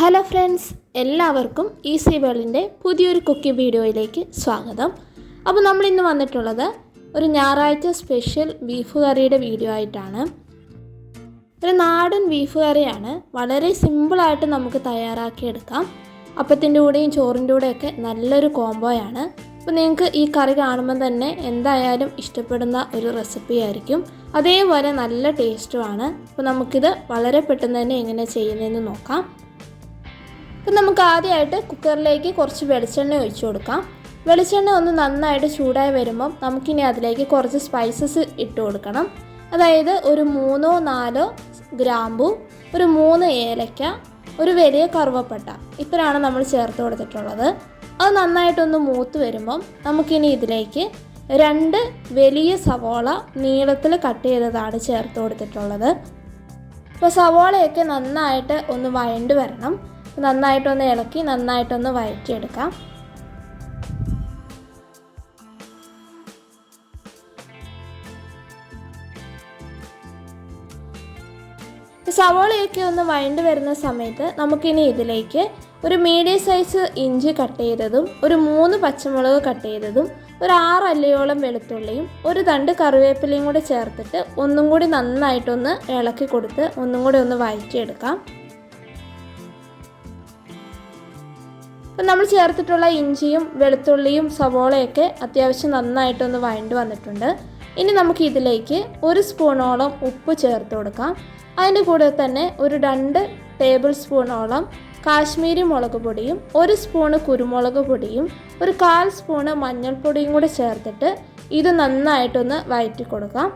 Hello friends എല്ലാവർക്കും easy വേൾഡിന്റെ പുതിയൊരു കുക്കി വീഡിയോയിലേക്ക് സ്വാഗതം. അപ്പോൾ നമ്മൾ ഇന്ന് വന്നിട്ടുള്ളത് ഒരു ഞായറാഴ്ച സ്പെഷ്യൽ ബീഫ് കറിയുടെ വീഡിയോ ആയിട്ടാണ്. ഒരു നാടൻ ബീഫ് കറിയാണ്. വളരെ സിമ്പിളായിട്ട് നമുക്ക് തയ്യാറാക്കിയെടുക്കാം. അപ്പത്തിന്റെ കൂടെയും ചോറിന്റെ കൂടെയൊക്കെ നല്ലൊരു കോംബോയാണ്. അപ്പോൾ നിങ്ങൾക്ക് ഈ കറി കാണുമ്പോൾ തന്നെ എന്തായാലും ഇഷ്ടപ്പെടുന്ന ഒരു റെസിപ്പി ആയിരിക്കും. അതേപോലെ നല്ല ടേസ്റ്റുമാണ്. അപ്പോൾ നമുക്കിത് വളരെ പെട്ടെന്ന് തന്നെ എങ്ങനെ ചെയ്യുന്നതെന്ന് നോക്കാം. അപ്പം നമുക്ക് ആദ്യമായിട്ട് കുക്കറിലേക്ക് കുറച്ച് വെളിച്ചെണ്ണ ഒഴിച്ചു കൊടുക്കാം. വെളിച്ചെണ്ണ ഒന്ന് നന്നായിട്ട് ചൂടായി വരുമ്പം നമുക്കിനി അതിലേക്ക് കുറച്ച് സ്പൈസസ് ഇട്ട് കൊടുക്കണം. അതായത് ഒരു മൂന്നോ നാലോ ഗ്രാമ്പു ഒരു മൂന്ന് ഏലക്ക ഒരു വലിയ കറുവപ്പട്ട. ഇത്രയാണ് നമ്മൾ ചേർത്ത് കൊടുത്തിട്ടുള്ളത്. അത് നന്നായിട്ടൊന്ന് മൂത്ത് വരുമ്പം നമുക്കിനി ഇതിലേക്ക് രണ്ട് വലിയ സവോള നീളത്തിൽ കട്ട് ചെയ്തതാണ് ചേർത്ത് കൊടുത്തിട്ടുള്ളത്. അപ്പോൾ സവോളയൊക്കെ നന്നായിട്ട് ഒന്ന് വഴണ്ട് വരണം. നന്നായിട്ടൊന്ന് ഇളക്കി നന്നായിട്ടൊന്ന് വഴറ്റിയെടുക്കാം. സവോളയൊക്കെ ഒന്ന് വഴണ്ട് വരുന്ന സമയത്ത് നമുക്കിനി ഇതിലേക്ക് ഒരു മീഡിയം സൈസ് ഇഞ്ചി കട്ട് ചെയ്തതും ഒരു മൂന്ന് പച്ചമുളക് കട്ട് ചെയ്തതും ഒരു ആറ് അല്ലയോളം വെളുത്തുള്ളിയും ഒരു തണ്ട് കറിവേപ്പിലയും കൂടി ചേർത്തിട്ട് ഒന്നും കൂടി നന്നായിട്ടൊന്ന് ഇളക്കി കൊടുത്ത് ഒന്നും കൂടി ഒന്ന് വഴറ്റിയെടുക്കാം. അപ്പം നമ്മൾ ചേർത്തിട്ടുള്ള ഇഞ്ചിയും വെളുത്തുള്ളിയും സവോളയൊക്കെ അത്യാവശ്യം നന്നായിട്ടൊന്ന് വഴണ്ട് വന്നിട്ടുണ്ട്. ഇനി നമുക്ക് ഇതിലേക്ക് ഒരു സ്പൂണോളം ഉപ്പ് ചേർത്ത് കൊടുക്കാം. അതിന്റെ കൂടെ തന്നെ ഒരു രണ്ട് ടേബിൾ സ്പൂണോളം കാശ്മീരി മുളക് പൊടിയും ഒരു സ്പൂണ് കുരുമുളക് പൊടിയും ഒരു കാൽ സ്പൂണ് മഞ്ഞൾപ്പൊടിയും കൂടെ ചേർത്തിട്ട് ഇത് നന്നായിട്ടൊന്ന് വഴറ്റി കൊടുക്കാം.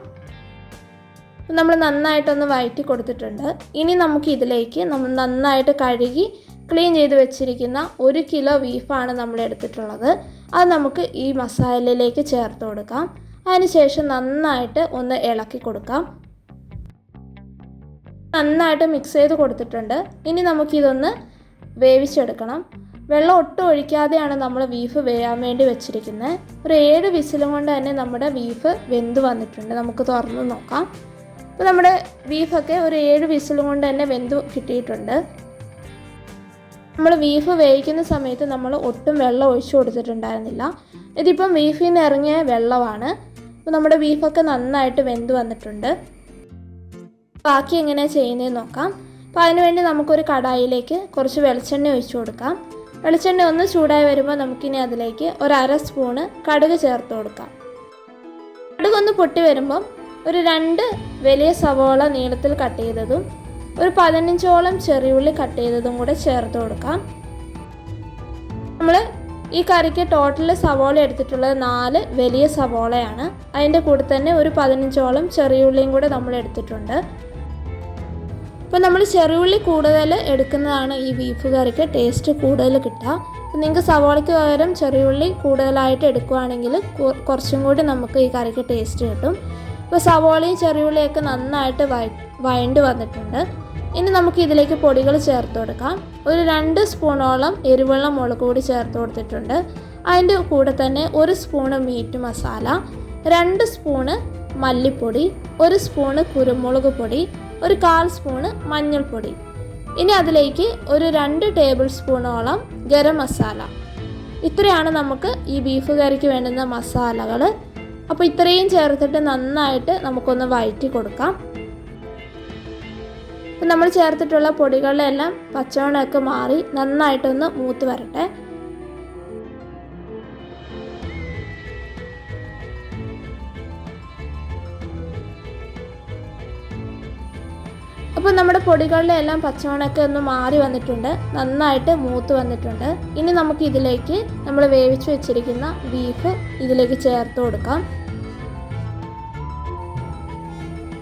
നമ്മൾ നന്നായിട്ടൊന്ന് വഴറ്റി കൊടുത്തിട്ടുണ്ട്. ഇനി നമുക്ക് ഇതിലേക്ക് നമ്മൾ നന്നായിട്ട് കഴുകി ക്ലീൻ ചെയ്ത് വെച്ചിരിക്കുന്ന ഒരു കിലോ ബീഫാണ് നമ്മൾ എടുത്തിട്ടുള്ളത്. അത് നമുക്ക് ഈ മസാലയിലേക്ക് ചേർത്ത് കൊടുക്കാം. അതിനുശേഷം നന്നായിട്ട് ഒന്ന് ഇളക്കി കൊടുക്കാം. നന്നായിട്ട് മിക്സ് ചെയ്ത് കൊടുത്തിട്ടുണ്ട്. ഇനി നമുക്കിതൊന്ന് വേവിച്ചെടുക്കണം. വെള്ളം ഒട്ടും ഒഴിക്കാതെയാണ് നമ്മൾ ബീഫ് വേവാൻ വേണ്ടി വെച്ചിരിക്കുന്നത് ഒരു ഏഴ് വിസിലും കൊണ്ട് തന്നെ നമ്മുടെ ബീഫ് വെന്ത് വന്നിട്ടുണ്ട്. നമുക്ക് തുറന്ന് നോക്കാം. അപ്പോൾ നമ്മുടെ ബീഫൊക്കെ ഒരു ഏഴ് വിസിലും കൊണ്ട് തന്നെ വെന്ത് കിട്ടിയിട്ടുണ്ട്. നമ്മൾ ബീഫ് വേവിക്കുന്ന സമയത്ത് നമ്മൾ ഒട്ടും വെള്ളം ഒഴിച്ചു കൊടുത്തിട്ടുണ്ടായിരുന്നില്ല. ഇതിപ്പം ബീഫിൽ നിന്ന് ഇറങ്ങിയ വെള്ളമാണ്. അപ്പോൾ നമ്മുടെ ബീഫൊക്കെ നന്നായിട്ട് വെന്ത് വന്നിട്ടുണ്ട്. ബാക്കി എങ്ങനെയാണ് ചെയ്യുന്നതെന്ന് നോക്കാം. അപ്പോൾ അതിനുവേണ്ടി നമുക്കൊരു കടായിലേക്ക് കുറച്ച് വെളിച്ചെണ്ണ ഒഴിച്ചു കൊടുക്കാം. വെളിച്ചെണ്ണ ഒന്ന് ചൂടായി വരുമ്പോൾ നമുക്കിനി അതിലേക്ക് ഒരു അര സ്പൂണ് കടുക് ചേർത്ത് കൊടുക്കാം. കടുക് ഒന്ന് പൊട്ടി വരുമ്പം ഒരു രണ്ട് വലിയ സവോള നീളത്തിൽ കട്ട് ചെയ്തതും ഒരു പതിനഞ്ചോളം ചെറിയുള്ളി കട്ട് ചെയ്തതും കൂടെ ചേർത്ത് കൊടുക്കാം. നമ്മൾ ഈ കറിക്ക് ടോട്ടൽ സവോള എടുത്തിട്ടുള്ളത് നാല് വലിയ സവോളയാണ്. അതിന്റെ കൂടെ തന്നെ ഒരു പതിനഞ്ചോളം ചെറിയുള്ളിയും കൂടെ നമ്മൾ എടുത്തിട്ടുണ്ട്. അപ്പോൾ നമ്മൾ ചെറിയുള്ളി കൂടുതൽ എടുക്കുന്നതാണ് ഈ ബീഫ് കറിക്ക് ടേസ്റ്റ് കൂടുതൽ കിട്ടുക. അപ്പോൾ നിങ്ങൾക്ക് സവോളയ്ക്ക് പകരം ചെറിയുള്ളി കൂടുതലായിട്ട് എടുക്കുകയാണെങ്കിൽ കുറച്ചും കൂടി നമുക്ക് ഈ കറിക്ക് ടേസ്റ്റ് കിട്ടും. ഇപ്പോൾ സവോളയും ചെറിയുള്ളിയൊക്കെ നന്നായിട്ട് വയ വന്നിട്ടുണ്ട്. ഇനി നമുക്ക് ഇതിലേക്ക് പൊടികൾ ചേർത്ത് കൊടുക്കാം. ഒരു രണ്ട് സ്പൂണോളം എരിവെള്ളം മുളക് കൂടി ചേർത്ത് കൊടുത്തിട്ടുണ്ട്. അതിന്റെ കൂടെ തന്നെ ഒരു സ്പൂണ് മീറ്റ് മസാല രണ്ട് സ്പൂണ് മല്ലിപ്പൊടി ഒരു സ്പൂണ് കുരുമുളക് പൊടി ഒരു കാൽ സ്പൂണ് മഞ്ഞൾപ്പൊടി. ഇനി അതിലേക്ക് ഒരു രണ്ട് ടേബിൾ സ്പൂണോളം ഗരം മസാല. ഇത്രയാണ് നമുക്ക് ഈ ബീഫ് കറിക്ക് വേണ്ടുന്ന മസാലകൾ അപ്പോൾ ഇത്രയും ചേർത്തിട്ട് നന്നായിട്ട് നമുക്കൊന്ന് വഴറ്റി കൊടുക്കാം. അപ്പം നമ്മൾ ചേർത്തിട്ടുള്ള പൊടികളിലെല്ലാം പച്ചവണ്ണമൊക്കെ മാറി നന്നായിട്ടൊന്ന് മൂത്ത് വരട്ടെ. അപ്പോൾ നമ്മുടെ പൊടികളുടെ എല്ലാം പച്ചമണമൊക്കെ ഒന്ന് മാറി വന്നിട്ടുണ്ട്. നന്നായിട്ട് മൂത്ത് വന്നിട്ടുണ്ട്. ഇനി നമുക്ക് ഇതിലേക്ക് നമ്മൾ വേവിച്ച് വെച്ചിരിക്കുന്ന ബീഫ് ഇതിലേക്ക് ചേർത്ത് കൊടുക്കാം.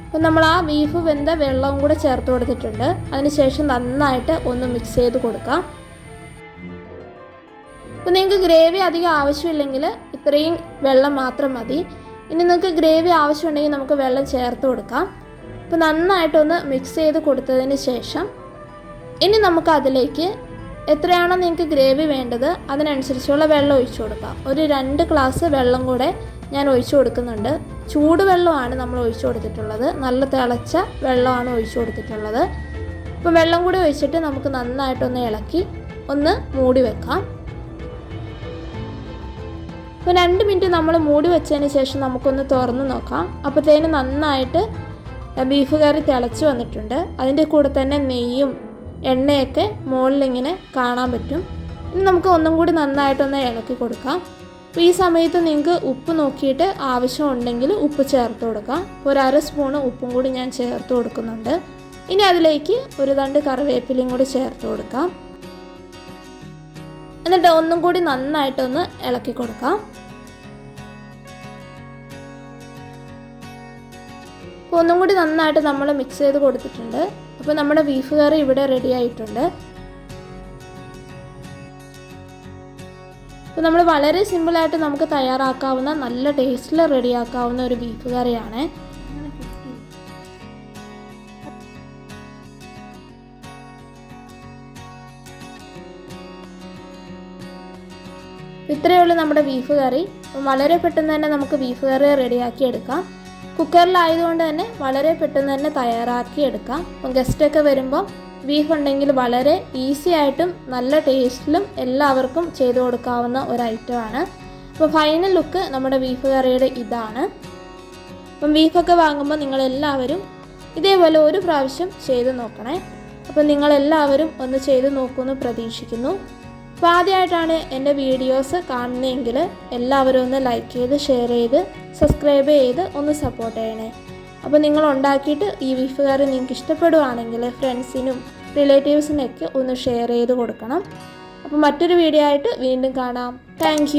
അപ്പം നമ്മൾ ആ ബീഫ് വെന്ത വെള്ളവും കൂടെ ചേർത്ത് കൊടുത്തിട്ടുണ്ട്. അതിനുശേഷം നന്നായിട്ട് ഒന്ന് മിക്സ് ചെയ്ത് കൊടുക്കാം. അപ്പോൾ നിങ്ങൾക്ക് ഗ്രേവി അധികം ആവശ്യമില്ലെങ്കിൽ ഇത്രയും വെള്ളം മാത്രം മതി. ഇനി നിങ്ങൾക്ക് ഗ്രേവി ആവശ്യമുണ്ടെങ്കിൽ നമുക്ക് വെള്ളം ചേർത്ത് കൊടുക്കാം. അപ്പോൾ നന്നായിട്ടൊന്ന് മിക്സ് ചെയ്ത് കൊടുത്തതിന് ശേഷം ഇനി നമുക്ക് അതിലേക്ക് എത്രയാണോ നിങ്ങൾക്ക് ഗ്രേവി വേണ്ടത് അതിനനുസരിച്ചുള്ള വെള്ളം ഒഴിച്ചു കൊടുക്കാം. ഒരു രണ്ട് ഗ്ലാസ് വെള്ളം കൂടെ ഞാൻ ഒഴിച്ചു കൊടുക്കുന്നുണ്ട്. ചൂടുവെള്ളമാണ് നമ്മൾ ഒഴിച്ചു കൊടുത്തിട്ടുള്ളത്. നല്ല തിളച്ച വെള്ളമാണ് ഒഴിച്ചു കൊടുത്തിട്ടുള്ളത്. അപ്പോൾ വെള്ളം കൂടി ഒഴിച്ചിട്ട് നമുക്ക് നന്നായിട്ടൊന്ന് ഇളക്കി ഒന്ന് മൂടി വെക്കാം. അപ്പോൾ രണ്ട് മിനിറ്റ് നമ്മൾ മൂടി വെച്ചതിന് ശേഷം നമുക്കൊന്ന് തുറന്ന് നോക്കാം. അപ്പോഴത്തേന് നന്നായിട്ട് ബീഫ് കറി തിളച്ച് വന്നിട്ടുണ്ട്. അതിന്റെ കൂടെ തന്നെ നെയ്യും എണ്ണയൊക്കെ മുകളിലിങ്ങനെ കാണാൻ പറ്റും. ഇനി നമുക്ക് ഒന്നും കൂടി നന്നായിട്ടൊന്ന് ഇളക്കി കൊടുക്കാം. അപ്പോൾ ഈ സമയത്ത് നിങ്ങൾക്ക് ഉപ്പ് നോക്കിയിട്ട് ആവശ്യമുണ്ടെങ്കിൽ ഉപ്പ് ചേർത്ത് കൊടുക്കാം. ഒരു അര സ്പൂണ് ഉപ്പും കൂടി ഞാൻ ചേർത്ത് കൊടുക്കുന്നുണ്ട്. ഇനി അതിലേക്ക് ഒരു തണ്ട് കറിവേപ്പിലയും കൂടി ചേർത്ത് കൊടുക്കാം. എന്നിട്ട് ഒന്നും കൂടി നന്നായിട്ടൊന്ന് ഇളക്കി കൊടുക്കാം. അപ്പോൾ ഒന്നും കൂടി നന്നായിട്ട് നമ്മൾ മിക്സ് ചെയ്ത് കൊടുത്തിട്ടുണ്ട്. അപ്പോൾ നമ്മുടെ ബീഫ് കറി ഇവിടെ റെഡി ആയിട്ടുണ്ട്. അപ്പോൾ നമ്മൾ വളരെ സിമ്പിളായിട്ട് നമുക്ക് തയ്യാറാക്കാവുന്ന നല്ല ടേസ്റ്റിൽ റെഡിയാക്കാവുന്ന ഒരു ബീഫ് കറിയാണ് ഇത്രയേ ഉള്ളൂ നമ്മുടെ ബീഫ് കറി വളരെ പെട്ടെന്ന് തന്നെ നമുക്ക് ബീഫ് കറി റെഡിയാക്കി എടുക്കാം. കുക്കറിലായതുകൊണ്ട് തന്നെ വളരെ പെട്ടെന്ന് തന്നെ തയ്യാറാക്കി എടുക്കാം അപ്പം ഗസ്റ്റൊക്കെ വരുമ്പോൾ ബീഫ് ഉണ്ടെങ്കിൽ വളരെ ഈസി ആയിട്ടും നല്ല ടേസ്റ്റിലും എല്ലാവർക്കും ചെയ്തു കൊടുക്കാവുന്ന ഒരു ഐറ്റമാണ് അപ്പോൾ ഫൈനൽ ലുക്ക് നമ്മുടെ ബീഫ് കറിയുടെ ഇതാണ്. അപ്പം ബീഫൊക്കെ വാങ്ങുമ്പോൾ നിങ്ങളെല്ലാവരും ഇതേപോലെ ഒരു പ്രാവശ്യം ചെയ്തു നോക്കണേ. അപ്പം നിങ്ങളെല്ലാവരും ഒന്ന് ചെയ്തു നോക്കുമെന്ന് പ്രതീക്ഷിക്കുന്നു. അപ്പോൾ ആദ്യമായിട്ടാണ് എന്റെ വീഡിയോസ് കാണുന്നതെങ്കിൽ എല്ലാവരും ഒന്ന് ലൈക്ക് ചെയ്ത് ഷെയർ ചെയ്ത് സബ്സ്ക്രൈബ് ചെയ്ത് ഒന്ന് സപ്പോർട്ട് ചെയ്യണേ. അപ്പോൾ നിങ്ങൾ ഉണ്ടാക്കിയിട്ട് ഈ ബീഫ് കറി നിങ്ങൾക്ക് ഇഷ്ടപ്പെടുവാണെങ്കിൽ ഫ്രണ്ട്സിനും റിലേറ്റീവ്സിനൊക്കെ ഒന്ന് ഷെയർ ചെയ്ത് കൊടുക്കണം. അപ്പോൾ മറ്റൊരു വീഡിയോ ആയിട്ട് വീണ്ടും കാണാം. താങ്ക്